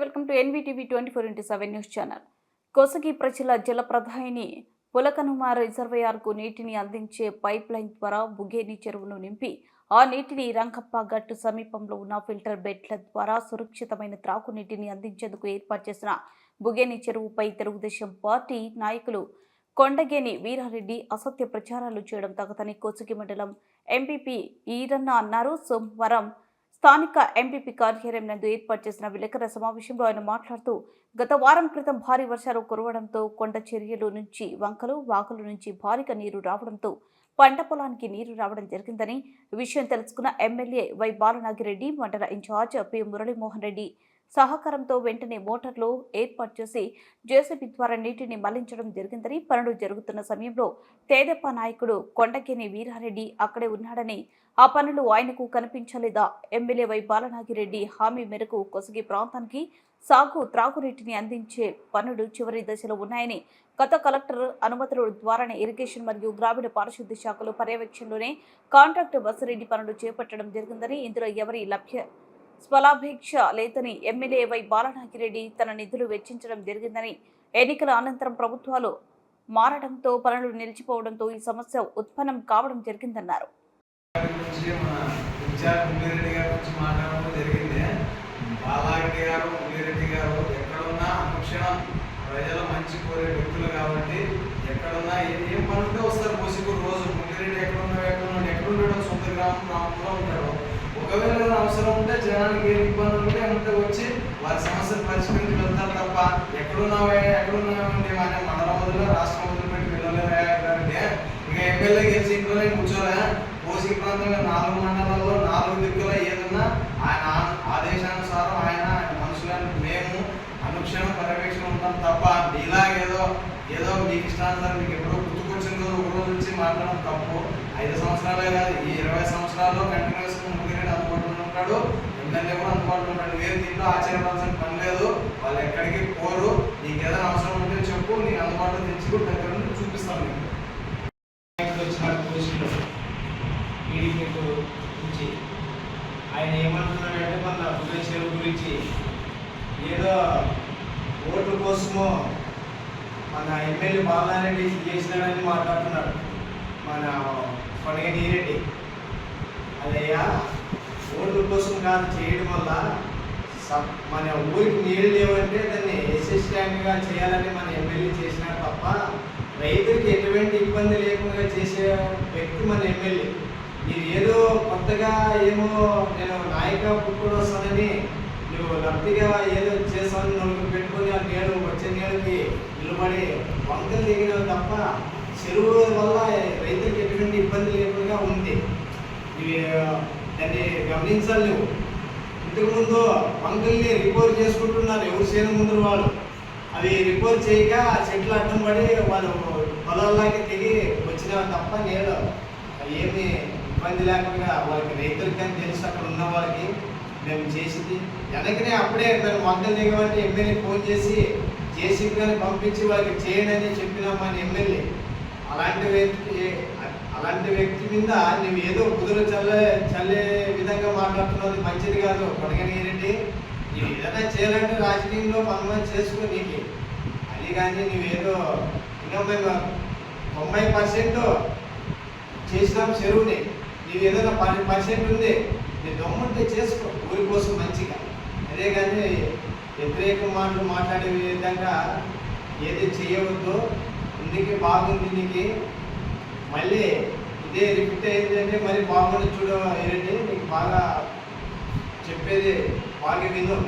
Welcome to NVTV twenty four into seven news channel. Kosigi ప్రజల జలప్రదాయిని పులకనుమ రిజర్వాయర్కు నీటిని అందించే పైప్ లైన్ ద్వారా బుగేని చెరువును నింపి ఆ నీటిని రంగప్ప గట్టు సమీపంలో ఉన్న ఫిల్టర్ బెడ్ల ద్వారా సురక్షితమైన త్రాగునీటిని అందించేందుకు ఏర్పాటు చేసిన బుగేని చెరువుపై తెలుగుదేశం పార్టీ నాయకులు కొండగేని వీరారెడ్డి అసత్య ప్రచారాలు చేయడం తగదని కోసగి మండలం ఎంపీపీ ఈరన్న అన్నారు. సోమవారం స్థానిక ఎంపీపీ కార్యాలయం నందు ఏర్పాటు చేసిన విలేకరుల సమావేశంలో ఆయన మాట్లాడుతూ గత వారం క్రితం భారీ వర్షాలు కురవడంతో కొండ చర్యలు నుంచి వంకలు వాకలు నుంచి భారీగా నీరు రావడంతో పంట పొలానికి నీరు రావడం జరిగిందని విషయం తెలుసుకున్న ఎమ్మెల్యే వై బాలనాగిరెడ్డి మండల ఇన్ఛార్జ్ పి మురళీమోహన్ రెడ్డి సహకారంతో వెంటనే మోటార్లు ఏర్పాటు చేసి జేసీబీ ద్వారా నీటిని మళ్ళించడం జరిగిందని పనులు జరుగుతున్న సమయంలో తేదెప్ప నాయకుడు కొండకేని వీరారెడ్డి అక్కడే ఉన్నాడని ఆ పనులు ఆయనకు కనిపించలేదా? ఎమ్మెల్యే వై బాలనాగిరెడ్డి హామీ మేరకు కొసగి ప్రాంతానికి సాగు త్రాగునీటిని అందించే పనులు చివరి దశలో ఉన్నాయని గత కలెక్టర్ అనుమతుల ద్వారానే ఇరిగేషన్ మరియు గ్రామీణ పారిశుద్ధ్య శాఖలు పర్యవేక్షణలోనే కాంట్రాక్ట్ బసరెడ్డి పనులు చేపట్టడం జరిగిందని ఇందులో ఎవరి లభ్య స్వలాపేక్ష లేదని ఎమ్మెల్యే వై బాలనాగిరెడ్డి తన నిధులు వెచ్చించడం జరిగిందని ఎన్నికల అనంతరం ప్రభుత్వాలు మారడంతో పనులు నిలిచిపోవడంతో ఈ సమస్య ఉత్పన్నం కావడం జరిగిందన్నారు గురించి మన ఇన్ఛార్జ్ ముల్లిరెడ్డి గారి గురించి మాట్లాడడం జరిగింది బాలారెడ్డి గారు ముల్లిరెడ్డి గారు ఎక్కడున్నా అనుక్షణం ప్రజల మంచి కోరే వ్యక్తులు కాబట్టి ఎక్కడున్నా ఏ- ఏం పనుంటే ఉంటే వస్తారు కోసికూరు రోజు. ముల్లిరెడ్డి ఎక్కడున్నా ఎక్కడున్నా ఎక్కడుండడం ఉంటాడో సొంత గ్రామం గ్రామంలో ఉంటాడు. ఒకవేళ అవసరం ఉంటే జనానికి ఏ ఇబ్బందులు ఉంటే అంటే వచ్చి వారి సమస్యలు పరిష్కరించి వెళ్తారు తప్ప ఎక్కడున్నావే ఎక్కడున్నావండి మన మండలం వదిలి రాష్ట్రం వదిలిపెట్టి వెళ్ళలేదంటే ఇక ఎమ్మెల్యే గెలిచి ఇంట్లోనే కూర్చోలే. కోసి ప్రాంతంలో నాలుగు మండలాల్లో నాలుగు దిక్కుల ఏదన్నా ఆయన ఆదేశానుసారం ఆయన ఆయన మనుషులను మేము అనుక్షణం పర్యవేక్షణ ఉంటాం తప్ప ఇలాగేదో ఏదో మీకు ఇష్టానుసారం మీకు ఎప్పుడో గుర్తుకొచ్చిన రోజు ఒక రోజు నుంచి మాట్లాడడం తప్పు. ఐదు సంవత్సరాలే కాదు ఈ ఇరవై సంవత్సరాల్లో కంటిన్యూస్ ముగ్గురు అందుబాటులో ఉంటాడు. ఎమ్మెల్యే కూడా అందుబాటులో ఉంటాడు. వేరే దీంట్లో ఆశ్చర్యపడాల్సిన పని లేదు. వాళ్ళు ఎక్కడికి పోరు. నీకు ఏదైనా అవసరం ఉంటే చెప్పు. నేను అందుబాటులో తెచ్చి దగ్గర నుండి చూపిస్తాను నీకు. నాయకుడు గురించి ఆయన ఏమంటున్నాడంటే మన భువనేశ్వర్ గురించి ఏదో ఓట్ల కోసమో మన ఎమ్మెల్యే బాలారెడ్డి చేసినాడని మాట్లాడుతున్నాడు మన కొనగ నీరెడ్డి అదయ్యా ఓట్ల కోసం కాదు చేయడం వల్ల సబ్- మన ఊరికి నీళ్ళు లేవంటే దాన్ని ఎస్ఎస్ ట్యాంక్గా చేయాలని మన ఎమ్మెల్యే చేసినాడు తప్ప రైతులకు ఎటువంటి ఇబ్బంది లేకుండా చేసే వ్యక్తి మన ఎమ్మెల్యే. మీరు ఏదో కొత్తగా ఏమో నేను నాయక పుట్టుడు వస్తానని లబ్ధిగా ఏదో చేసామని నలుగురు పెట్టుకొని ఆ నేను వచ్చే నేలకి నిలబడి వంకలు దిగినవి తప్ప చెరువు వల్ల రైతులకు ఎటువంటి ఇబ్బంది లేకుండా ఉంది. ఇవి దాన్ని గమనించాలి నువ్వు ఇంతకుముందు వంకల్ని రిపోర్ట్ చేసుకుంటున్నారు ఎవరు చేయని ముందు వాళ్ళు. అవి రిపోర్ట్ చేయక ఆ చెట్లు అడ్డం పడి వాళ్ళు పొలాల్లోకి తెగి వచ్చిన తప్ప నేను ఏమి ఇబ్బంది లేకుండా వాళ్ళకి రైతులకి కానీ తెలుసు అక్కడ ఉన్న వాళ్ళకి మేము చేసింది. వెనకనే అప్పుడే మేము మొదలు దిగమని ఎమ్మెల్యే ఫోన్ చేసి జేసీబీ గారిని పంపించి వాళ్ళకి చేయండి అని చెప్పినామని ఎమ్మెల్యే. అలాంటి వ్యక్తి అలాంటి వ్యక్తి మీద నువ్వు ఏదో కుదురు చల్లే చల్లే విధంగా మాట్లాడుతున్నది మంచిది కాదు. కొడగనీరెడ్డి నువ్వు ఏదైనా చేయాలంటే రాజకీయంలో పనులు చేసుకో నీకు. అది కానీ నువ్వేదో ఇంకా మేము తొంభై పర్సెంట్ చేసినాం చెరువుని. నీవు ఏదైనా పది పర్సెంట్ ఉంది. నీ దమ్ముంటే చేసుకో ఊరి కోసం మంచిగా. అదే కానీ వ్యతిరేక మాటలు మాట్లాడే విధంగా ఏది చేయవద్దు ఇందుకే బాగుంది నీకు. మళ్ళీ ఇదే రిపీట్ అయిందంటే మరి బాగుంది చూడ నీకు బాగా చెప్పేది బాగా విను.